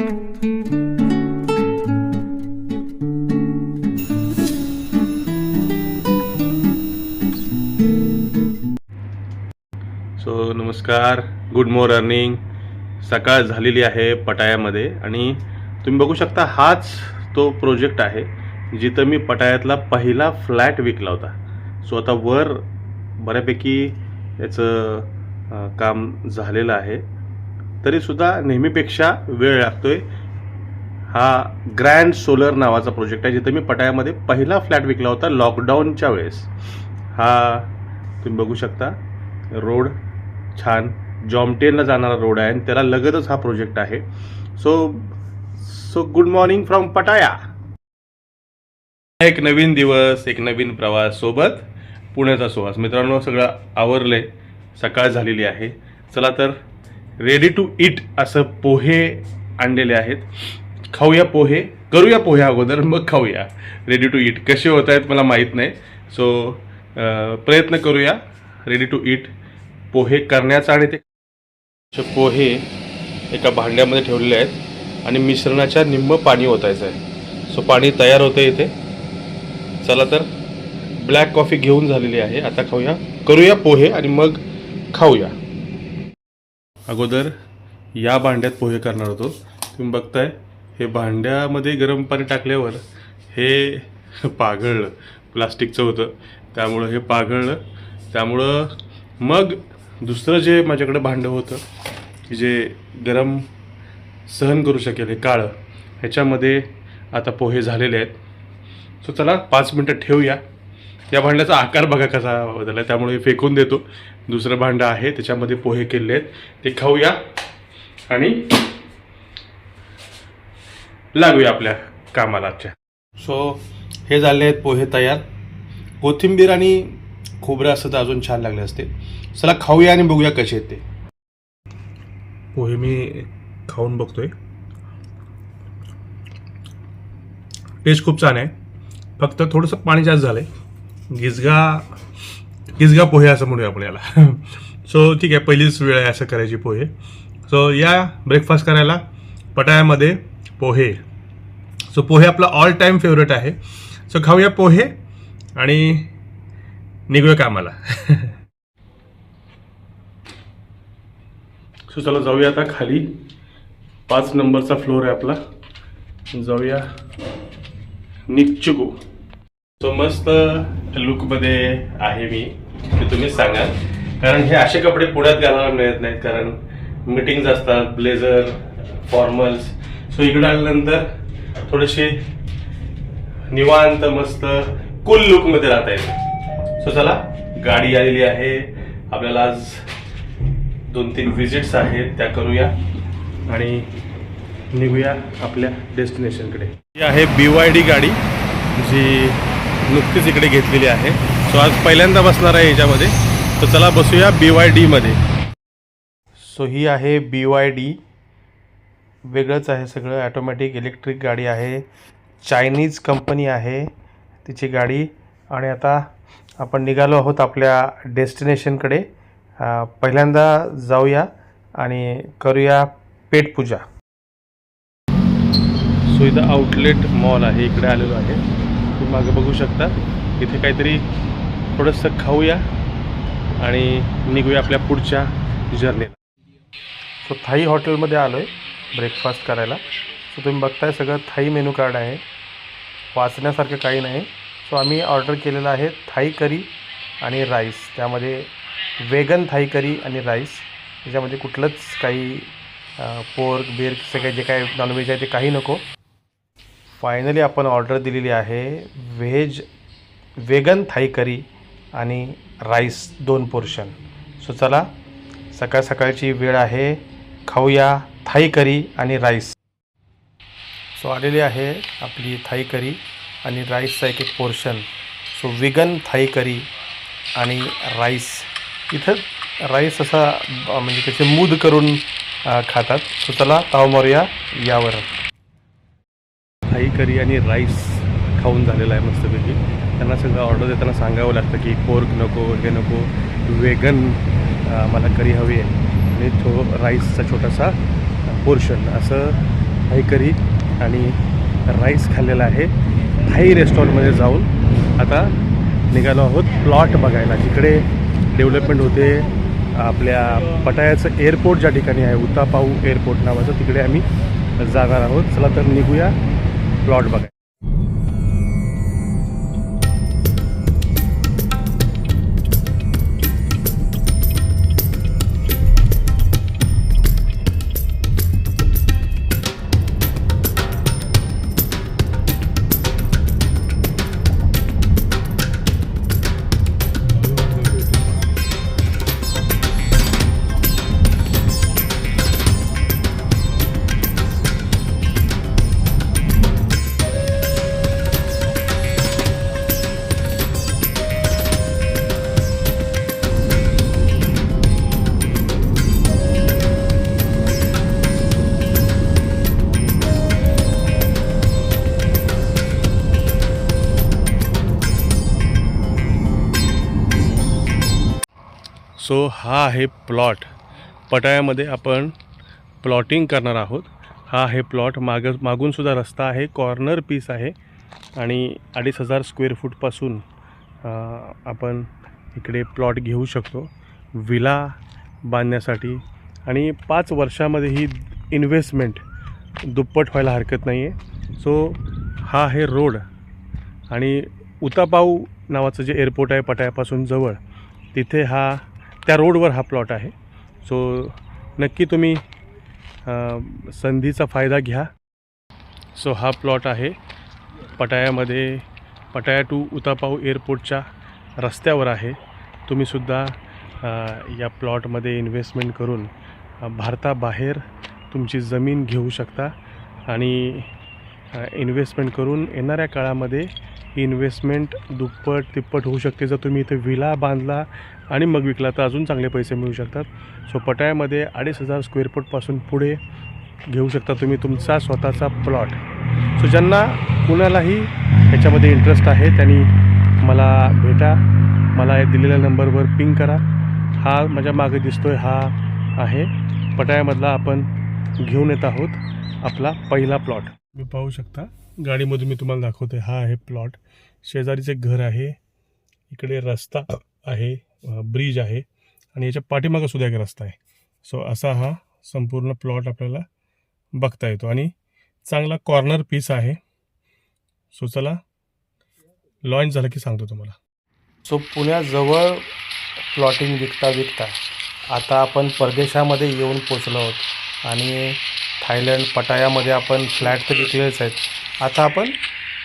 So नमस्कार. Good morning सकाळ झालेली आहे पटायामध्ये आणि तुम्ही बघू शकता हाच तो प्रोजेक्ट आहे जिथं मी पटायातला पहिला फ्लॅट विकला होता. सो आता वर बऱ्यापैकी याचं काम झालेलं आहे. तरीसुद्धा नेहमीपेक्षा वेळ लागतोय. हा ग्रँड सोलर नावाचा प्रोजेक्ट आहे जिथं मी पटायामध्ये पहिला फ्लॅट विकला होता लॉकडाऊनच्या वेळेस. हा तुम्ही बघू शकता रोड छान जॉमटेनला जाणारा रोड आहे आणि त्याला लगतच हा प्रोजेक्ट आहे. So so good morning from Pattaya. एक नवीन दिवस एक नवीन प्रवास सोबत पुण्याचा सुवास. मित्रांनो सगळं आवरले सकाळ झालेली आहे. चला तर रेडी टू इट असं पोहे आणलेले आहेत. खाऊया पोहे करूया पोहे अगोदर मग खाऊया. रेडी टू इट कसे होत आहेत मला माहीत नाही. सो प्रयत्न करूया. रेडी टू इट पोहे करण्याचा आणि ते पोहे एका भांड्यामध्ये ठेवलेले आहेत आणि मिश्रणाच्या निम्म पाणी ओतायचं आहे. सो पाणी तयार होतं इथे. चला तर ब्लॅक कॉफी घेऊन झालेली आहे. आता खाऊया. करूया पोहे आणि मग खाऊया. अगोदर या भांड्यात पोहे करणार होतो. तुम्ही बघताय हे भांड्यामध्ये गरम पाणी टाकल्यावर हे पागळलं प्लास्टिकचं होतं. त्यामुळं हे पागळलं. त्यामुळं मग दुसरं जे माझ्याकडे भांडं होतं की जे गरम सहन करू शकेल हे काळं ह्याच्यामध्ये आता पोहे झालेले आहेत. सो चला पाच मिनटं ठेवूया. या भांड्याचा आकार बघा कसा बदलला त्यामुळे फेकून देतो. दुसरं भांडं आहे त्याच्यामध्ये पोहे केले आहेत. ते खाऊया आणि लागूया आपल्या कामाला आजच्या. सो हे झाले आहेत पोहे तयार. कोथिंबीर आणि खोबरं असं तर अजून छान लागले असते. चला खाऊया आणि बघूया कसे आहेत ते. पोहे मी खाऊन बघतोय. टेस्ट खूप छान आहे. फक्त थोडंसं पाणी जास्त झालंय. गिजगा गिजगा पोहे असं म्हणूया आपण याला. सो ठीक आहे पहिलीच वेळ आहे असं करायची पोहे. सो या ब्रेकफास्ट करायला पटायामध्ये पोहे. सो पोहे आपला ऑल टाईम फेवरेट आहे. सो खाऊया पोहे आणि निघूया कामाला. सो चला जाऊया आता खाली. पाच नंबरचा फ्लोर आहे आपला. जाऊया निकचुकू सो मस्त लुकमध्ये आहे मी. तुम्हीच सांगा कारण हे असे कपडे पुण्यात घालायला मिळत नाहीत कारण मिटिंग्स असतात ब्लेझर फॉर्मल्स सो इकडे आल्यानंतर थोडेसे निवांत मस्त कुल लुकमध्ये राहता येतं. सो चला गाडी आलेली आहे. आपल्याला आज दोन तीन विजिट्स आहेत त्या करूया. आणि निघूया आपल्या डेस्टिनेशनकडे ही आहे बी वाय डी गाडी जी नुकतीच इकडे घेतलेली आहे. सो आज पहिल्यांदा बसणार आहे याच्यामध्ये. तर चला बसूया बी वाय डीमध्ये सो ही आहे बी वाय डी वेगळंच आहे सगळं. ॲटोमॅटिक इलेक्ट्रिक गाडी आहे. चायनीज कंपनी आहे तिची गाडी. आणि आता आपण निघालो आहोत आपल्या डेस्टिनेशनकडे पहिल्यांदा जाऊया आणि करूया पेटपूजा सो इथं आउटलेट मॉल आहे. इकडे आलेलो आहे. तुम्ही मागे बघू शकता. इथे काहीतरी थोडंसं खाऊया आणि निघूया आपल्या पुढच्या जर्नीला सो थाई हॉटेलमध्ये आलो आहे ब्रेकफास्ट करायला. सो तुम्ही बघताय सगळं थाई मेनू कार्ड आहे. वाचण्यासारखं काही नाही. सो आम्ही ऑर्डर केलेलं आहे थाई करी आणि राईस त्यामध्ये वेगन थाई करी आणि राईस त्याच्यामध्ये कुठलंच काही पोर्क बिर्क सगळे जे काही नॉनव्हेज आहे ते काही नको. फायनली आपण ऑर्डर दिलेली आहे व्हेज वेगन थाई करी. आणि राईस दोन पोर्शन. सो चला सकाळ सकाळची वेळ आहे. खाऊया थाई करी आणि राईस. सो आलेली आहे आपली थाई करी आणि राईसचा एक एक portion. So vegan Thai curry आणि राईस. इथं राईस असा म्हणजे त्याचे मूद करून खातात. सो चला ताव मारूया यावर. थाई करी आणि राईस. खाऊन झालेला आहे मस्तपैकी. त्यांना सगळं ऑर्डर देताना सांगावं लागतं की पोर्क नको हे नको वेगन मला करी हवी आहे. आणि थो राईसचा छोटासा पोर्शन असं काही करी आणि राईस खाल्लेला आहे. थाई रेस्टॉरंटमध्ये जाऊन आता निघालो आहोत. प्लॉट बघायला. जिकडे डेव्हलपमेंट होते आपल्या पटायाचं एअरपोर्ट ज्या ठिकाणी आहे उतापाऊ एअरपोर्ट नावाचं तिकडे आम्ही जाणार आहोत. चला तर निघूया. प्लॉट बघायला. सो हा आहे प्लॉट. पटायामध्ये आपण प्लॉटिंग करणार आहोत. हा आहे प्लॉट. माग मागूनसुद्धा रस्ता आहे. कॉर्नर पीस आहे आणि अडीच हजार स्क्वेअर फूटपासून आपण इकडे प्लॉट घेऊ शकतो. विला बांधण्यासाठी. आणि पाच वर्षामध्ये ही इन्व्हेस्टमेंट दुप्पट व्हायला हरकत नाही आहे सो हा आहे रोड. आणि उतापाऊ नावाचं जे एअरपोर्ट आहे पटायापासून जवळ तिथे हा त्या रोडवर हा प्लॉट आहे. सो नक्की तुम्ही संधीचा फायदा घ्या. सो हा प्लॉट आहे पटायामध्ये पटाया टू उतापाऊ एअरपोर्टच्या रस्त्यावर आहे. तुम्हीसुद्धा या प्लॉटमध्ये इन्व्हेस्टमेंट करून भारताबाहेर तुमची जमीन घेऊ शकता आणि इन्व्हेस्टमेंट करून येणाऱ्या काळामध्ये इन्व्हेस्टमेंट दुप्पट तिप्पट होऊ शकते जर तुम्ही इथे विला बांधला आणि मग विकला तर अजून चांगले पैसे मिळू शकतात. सो पटायामध्ये अडीच हजार स्क्वेअर फूटपासून पुढे घेऊ शकता तुम्ही तुमचा स्वतःचा प्लॉट सो ज्यांना कुणालाही याच्यामध्ये इंटरेस्ट आहे त्यांनी मला भेटा. मला या दिलेल्या नंबरवर पिंग करा. हा माझ्या मागे दिसतो आहे हा आहे. पटायामधला आपण घेऊन येत आहोत आपला पहिला प्लॉट तुम्ही पाहू शकता. गाडीमधून मी तुम्हाला दाखवते हा आहे प्लॉट. शेजारीचे घर आहे. इकडे रस्ता आहे ब्रिज आहे आणि याच्या पाठीमागं सुद्धा एक रस्ता आहे. सो असा हा संपूर्ण प्लॉट आपल्याला बघता येतो. आणि चांगला कॉर्नर पीस आहे. सो चला लॉन्च झालं की सांगतो तुम्हाला. सो पुण्याजवळ प्लॉटिंग विकता विकता आता आपण परदेशामध्ये येऊन पोचलो आहोत. आणि थायलंड पटायामध्ये आपण फ्लॅट तर विकलेच आहेत. आता आपण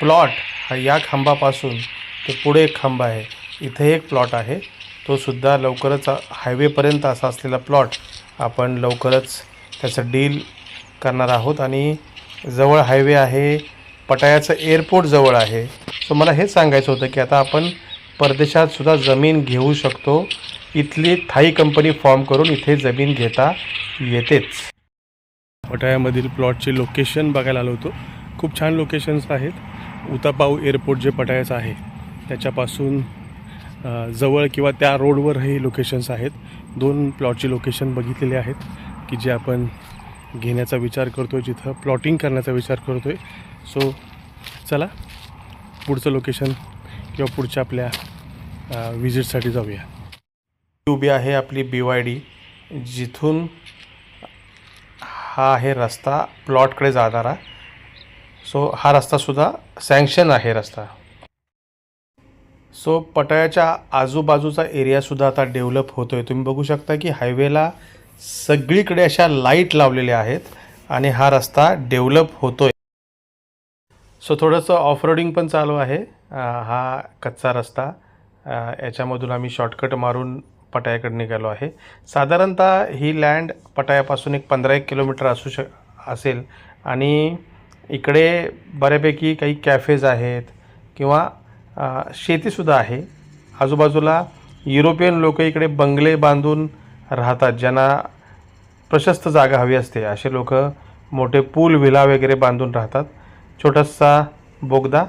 प्लॉट हा या खांबापासून ते पुढे एक खांब आहे. इथे एक प्लॉट आहे. तो सुद्धा लवकरच हायवेपर्यंत असा असलेला प्लॉट आपण लवकरच त्याचं डील करणार आहोत. आणि जवळ हायवे आहे. पटायाचं एअरपोर्ट जवळ आहे. सो मला हेच सांगायचं होतं की आता आपण परदेशात सुद्धा जमीन घेऊ शकतो. इथली थाई कंपनी फॉर्म करून इथे जमीन घेता येतेच. पटायामधील प्लॉटचे लोकेशन बघायला आलो होतो. खूप छान लोकेशन्स आहेत. उतापाव एअरपोर्ट जे पटायचं आहे त्याच्यापासून जवळ किंवा त्या रोडवर हे लोकेशन्स आहेत. दोन प्लॉटचे लोकेशन बघितलेले आहेत की जे आपण घेण्याचा विचार करतो आहे जिथं प्लॉटिंग करण्याचा विचार करतो आहे सो चला पुढचं लोकेशन किंवा पुढच्या आपल्या विजिटसाठी जाऊया. उभी आहे आपली बी वाय डी जिथून हा आहे रस्ता प्लॉटकडे जाणारा. सो हा रस्तासुद्धा सँक्शन आहे रस्ता. सो पटायाच्या आजूबाजूचा एरियासुद्धा आता डेव्हलप होतो आहे तुम्ही बघू शकता की हायवेला सगळीकडे अशा लाइट लावलेल्या आहेत आणि हा रस्ता डेव्हलप होतो आहे सो थोडंसं ऑफरोडिंग पण चालू आहे. हा कच्चा रस्ता याच्यामधून आम्ही शॉर्टकट मारून पटायाकडे निघालो आहे. साधारणतः ही लँड पटायापासून एक पंधरा एक किलोमीटर असू शक असेल आणि इकडे बऱ्यापैकी काही कॅफेज आहेत किंवा शेतीसुद्धा आहे. आजूबाजूला युरोपियन लोक इकडे बंगले बांधून राहतात ज्यांना प्रशस्त जागा हवी असते. असे लोक मोठे पूल विला वगैरे बांधून राहतात. छोटासा बोगदा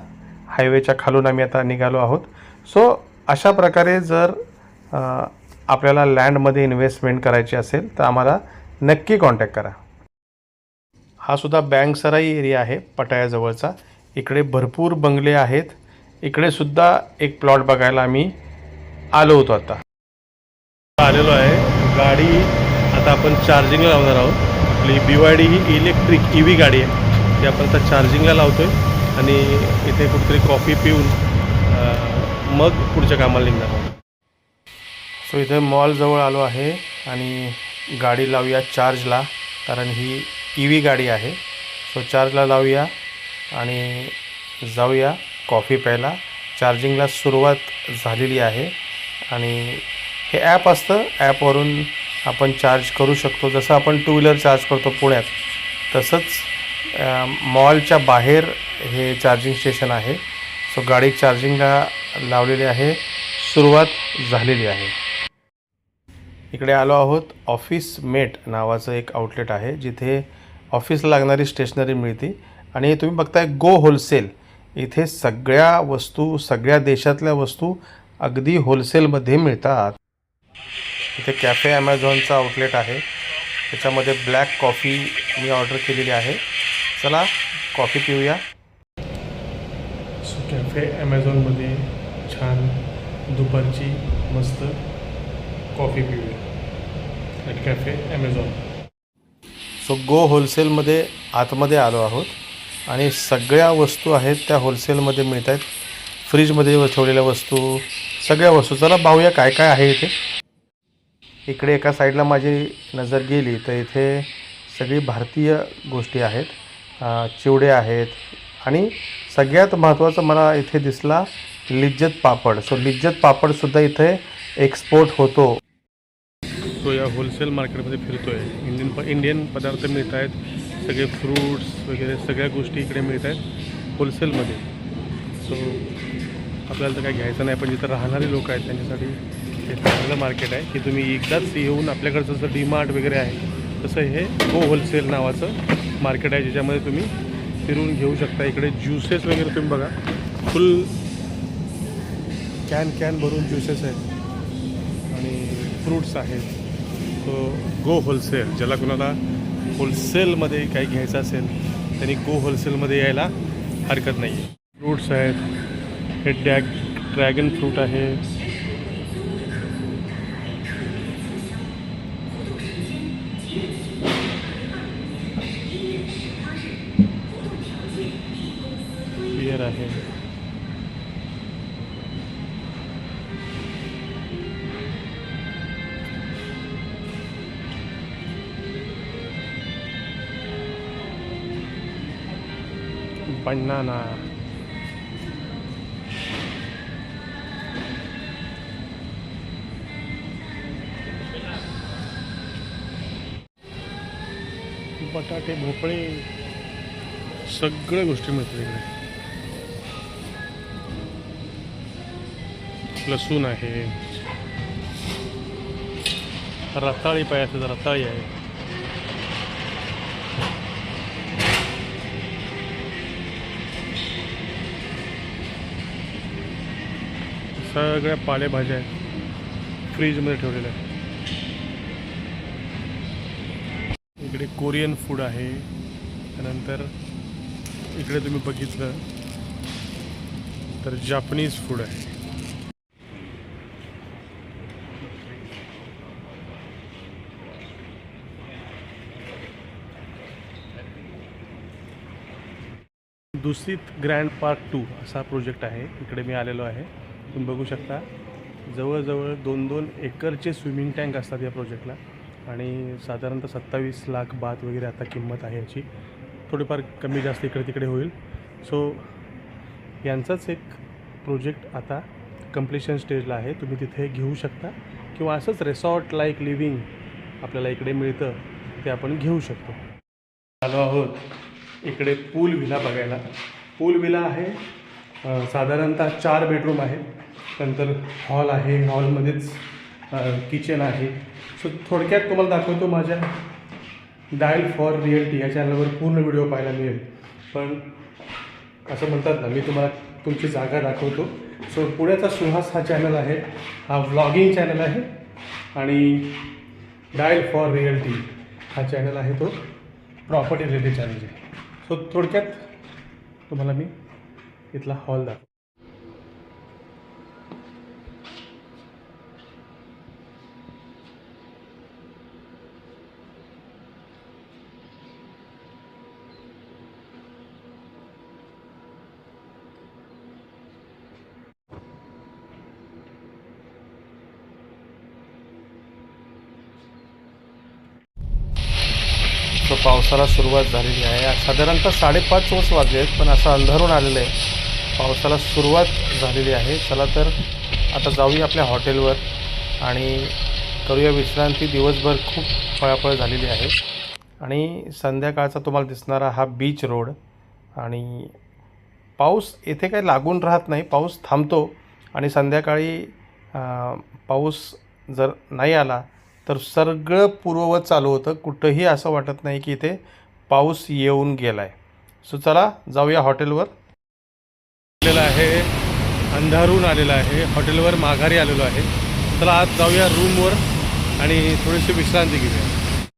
हायवेच्या खालून आम्ही आता निघालो आहोत. सो अशा प्रकारे जर आपल्याला लँडमध्ये इन्व्हेस्टमेंट करायची असेल तर आम्हाला नक्की कॉन्टॅक्ट करा. हा सुद्धा बँकसराई एरिया आहे पटायाजवळचा. इकडे भरपूर बंगले आहेत. इकडे सुद्धा एक प्लॉट बघायला आम्ही आलो होतो आता. आलेलो आहे. गाडी आता आपण चार्जिंगला लावणार आहोत. आपली बी वाय डी ही इलेक्ट्रिक ई व्ही गाडी आहे. ती आपण आता चार्जिंगला लावतो आहे आणि इथे कुठेतरी कॉफी पिऊन मग पुढच्या कामाला निघणार आहोत. सो इथे मॉलजवळ आलो आहे आणि गाडी लावूया चार्जला कारण ही ई व्ही गाडी आहे. सो चार्जला लावूया आणि जाऊया कॉफी प्यायला. चार्जिंगला सुरुवात झालेली आहे. आणि हे ॲप असतं. ॲपवरून आपण चार्ज करू शकतो. जसं आपण टू व्हीलर चार्ज करतो पुण्यात तसंच मॉलच्या बाहेर हे चार्जिंग स्टेशन आहे. सो गाडी चार्जिंगला लावलेली आहे. सुरुवात झालेली आहे. इकडे आलो आहोत. ऑफिस मेट नावाचं एक आउटलेट आहे. जिथे ऑफिसला लागणारी स्टेशनरी मिळते. आणि तुम्ही बघताय गो होलसेल इथे सगळ्या वस्तू सगळ्या देशातल्या वस्तू अगदी होलसेलमध्ये मिळतात. इथे कॅफे ॲमेझॉनचा आउटलेट आहे. त्याच्यामध्ये ब्लॅक कॉफी मी ऑर्डर केलेली आहे. चला कॉफी पिऊया. सो कॅफे ॲमेझॉनमध्ये छान दुपारची मस्त coffee पिऊया. At cafe Amazon so go होलसेलमध्ये आतमध्ये आलो आहोत. आणि सगळ्या वस्तू आहेत त्या होलसेलमध्ये मिळत आहेत फ्रीजमध्ये ठेवलेल्या वस्तू सगळ्या वस्तू. चला पाहूया काय काय आहे इथे. इकडे एका साईडला माझी नजर गेली तर इथे सगळी भारतीय गोष्टी आहेत. चिवडे आहेत. आणि सगळ्यात महत्त्वाचं मला इथे दिसला लिज्जत पापड. सो लिज्जत पापडसुद्धा इथे एक्सपोर्ट होतो. तो या होलसेल मार्केटमध्ये फिरतो आहे इंडियन प इंडियन पदार्थ मिळत आहेत सगळे फ्रूट्स वगैरे सगळ्या गोष्टी इकडे मिळत आहेत होलसेलमध्ये सो आपल्याला तर काही घ्यायचं नाही पण जिथं राहणारे लोक आहेत त्यांच्यासाठी हे चांगलं मार्केट आहे की तुम्ही एकदाच येऊन आपल्याकडचं जसं डीमार्ट वगैरे आहे तसं हे हो गो होलसेल नावाचं मार्केट आहे ज्याच्यामध्ये तुम्ही फिरून घेऊ शकता. इकडे ज्युसेस वगैरे तुम्ही बघा फुल कॅन कॅन भरून ज्युसेस आहेत. आणि फ्रूट्स आहेत. तो गो होलसेल ज्याला कुणाला होलसेलमध्ये काही घ्यायचं असेल त्यांनी गो होलसेलमध्ये यायला हरकत नाही आहे फ्रूट्स आहेत हे डॅग ड्रॅगन फ्रूट आहे. बनाना बटाटे भोपळे सगळ्या गोष्टी मिळतात इकडे. लसूण आहे. रताळी पाहिजे असेल तर रताळी आहे. सगळ्या पालेभाज्या आहेत. फ्रीजमध्ये ठेवलेल्या आहेत. इकडे कोरियन फूड आहे. त्यानंतर इकडे तुम्ही बघितलं तर जापनीज फूड आहे. दुसरीत ग्रँड पार्क टू असा प्रोजेक्ट आहे. इकडे मी आलेलो आहे. तुम्ही बघू शकता. जवळजवळ दोन दोन एकरचे स्विमिंग टँक असतात या प्रोजेक्टला आणि साधारणतः सत्तावीस लाख बात वगैरे आता किंमत आहे याची. थोडीफार कमी जास्त इकडे तिकडे होईल. सो यांचाच एक प्रोजेक्ट आता कम्प्लिशन स्टेजला आहे. तुम्ही तिथे घेऊ शकता. किंवा असंच रेसॉर्ट लाईक लिव्हिंग आपल्याला इकडे मिळतं ते आपण घेऊ शकतो. आलो आहोत इकडे पूल विला बघायला. पूल विला आहे साधारणतः चार बेडरूम आहेत नंतर हॉल आहे हॉलमध्येच किचन आहे. सो थोडक्यात तुम्हाला दाखवतो माझ्या डायल फॉर रिअल्टी या चॅनलवर पूर्ण व्हिडिओ पाहायला मिळेल. पण असं म्हणतात ना मी तुम्हाला तुमची जागा दाखवतो. सो पुण्याचा सुहास हा चॅनल आहे. हा व्लॉगिंग चॅनल आहे. आणि डायल फॉर रिअल्टी हा चॅनल आहे तो. प्रॉपर्टी रिलेटेड चॅनल आहे. सो थोडक्यात तुम्हाला मी इथला हॉल दाखव सो पावसाला सुरुवात झालेली आहे. साधारणतः साडेपाच वर्ष वाजले आहेत पण असं अंधारून आलेलं आहे. पावसाला सुरुवात झालेली आहे. चला तर आता जाऊया आपल्या हॉटेलवर आणि करूया विश्रांती. दिवसभर खूप फळाफळ झालेली आहे. आणि संध्याकाळचा तुम्हाला दिसणारा हा बीच रोड आणि पाऊस येथे काही लागून राहत नाही. पाऊस थांबतो आणि संध्याकाळी पाऊस जर नाही आला तर सगळं पूर्ववत चालू होतं. कुठंही असं वाटत नाही की इथे पाऊस येऊन गेला आहे सो चला जाऊया हॉटेलवर. आलेलं आहे अंधारून आलेला आहे. हॉटेलवर माघारी आलेलो आहे. चला आज जाऊया रूमवर आणि थोडीशी विश्रांती घेऊया.